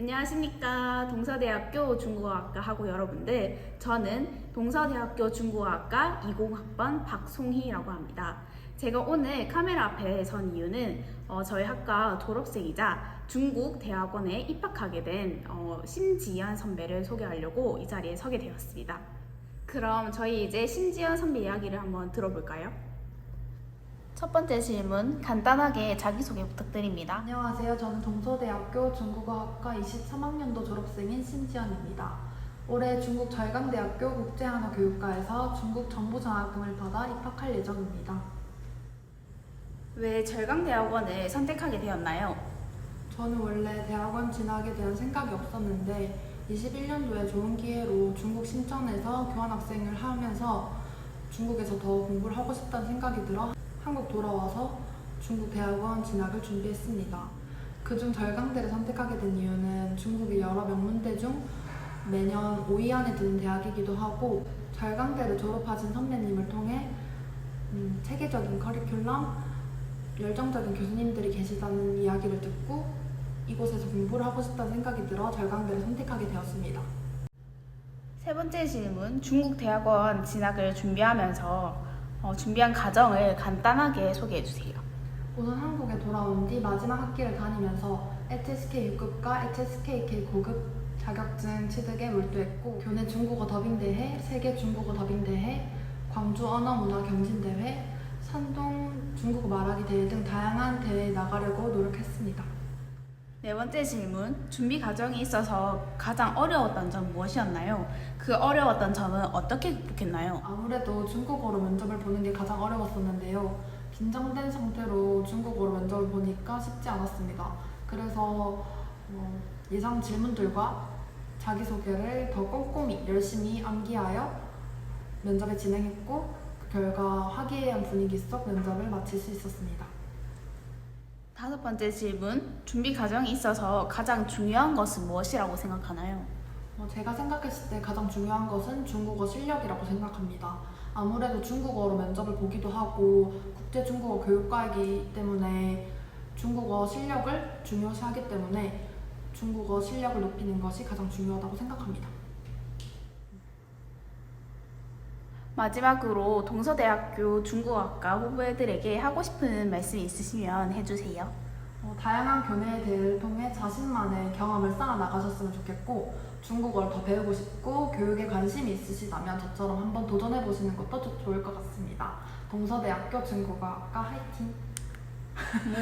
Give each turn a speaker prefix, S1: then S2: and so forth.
S1: 안녕하십니까. 동서대학교 중국어학과 하고 여러분들. 저는 동서대학교 중국어학과 20학번 박송희라고 합니다. 제가 오늘 카메라 앞에 선 이유는 어, 저희 학과 졸업생이자 중국 대학원에 입학하게 된 어, 심지연 선배를 소개하려고 이 자리에 서게 되었습니다. 그럼 저희 이제 심지연 선배 이야기를 한번 들어볼까요? 첫 번째 질문, 간단하게 자기소개 부탁드립니다.
S2: 안녕하세요. 저는 동서대학교 중국어학과 23학년도 졸업생인 신지연입니다. 올해 중국 절강대학교 국제한어교육과에서 중국 정보장학금을 받아 입학할 예정입니다.
S1: 왜 절강대학원을 선택하게 되었나요?
S2: 저는 원래 대학원 진학에 대한 생각이 없었는데 21년도에 좋은 기회로 중국 신천에서 교환학생을 하면서 중국에서 더 공부를 하고 싶다는 생각이 들어 한국 돌아와서 중국 대학원 진학을 준비했습니다. 그중 절강대를 선택하게 된 이유는 중국의 여러 명문대 중 매년 5위 안에 드는 대학이기도 하고 절강대를 졸업하신 선배님을 통해 음, 체계적인 커리큘럼, 열정적인 교수님들이 계시다는 이야기를 듣고 이곳에서 공부를 하고 싶다는 생각이 들어 절강대를 선택하게 되었습니다.
S1: 세 번째 질문, 중국 대학원 진학을 준비하면서 어, 준비한 과정을 간단하게 소개해 주세요.
S2: 우선 한국에 돌아온 뒤 마지막 학기를 다니면서 HSK 6급과 HSKK 9급 자격증 취득에 몰두했고 교내 중국어 더빙 대회, 세계 중국어 더빙 대회, 광주 언어 문화 경진 대회, 산동 중국어 말하기 대회 등 다양한 대회에 나가려고 노력했습니다.
S1: 네 번째 질문, 준비 과정이 있어서 가장 어려웠던 점 무엇이었나요? 그 어려웠던 점은 어떻게 극복했나요?
S2: 아무래도 중국어로 면접을 보는 게 가장 어려웠었는데요. 긴장된 상태로 중국어로 면접을 보니까 쉽지 않았습니다. 그래서 어, 예상 질문들과 자기소개를 더 꼼꼼히 열심히 암기하여 면접에 진행했고 그 결과 화기애애한 분위기 속 면접을 마칠 수 있었습니다.
S1: 다섯 번째 질문, 준비 과정이 있어서 가장 중요한 것은 무엇이라고 생각하나요?
S2: 어, 제가 생각했을 때 가장 중요한 것은 중국어 실력이라고 생각합니다. 아무래도 중국어로 면접을 보기도 하고 국제 중국어 교육과이기 때문에 중국어 실력을 중요시하기 때문에 중국어 실력을 높이는 것이 가장 중요하다고 생각합니다.
S1: 마지막으로 동서대학교 중국어학과 후보들에게 하고 싶은 말씀 있으시면 해주세요.
S2: 어, 다양한 교내 대회를 통해 자신만의 경험을 쌓아 나가셨으면 좋겠고 중국어를 더 배우고 싶고 교육에 관심이 있으시다면 저처럼 한번 도전해 보시는 것도 좋- 좋을 것 같습니다. 동서대학교 중국어학과 화이팅!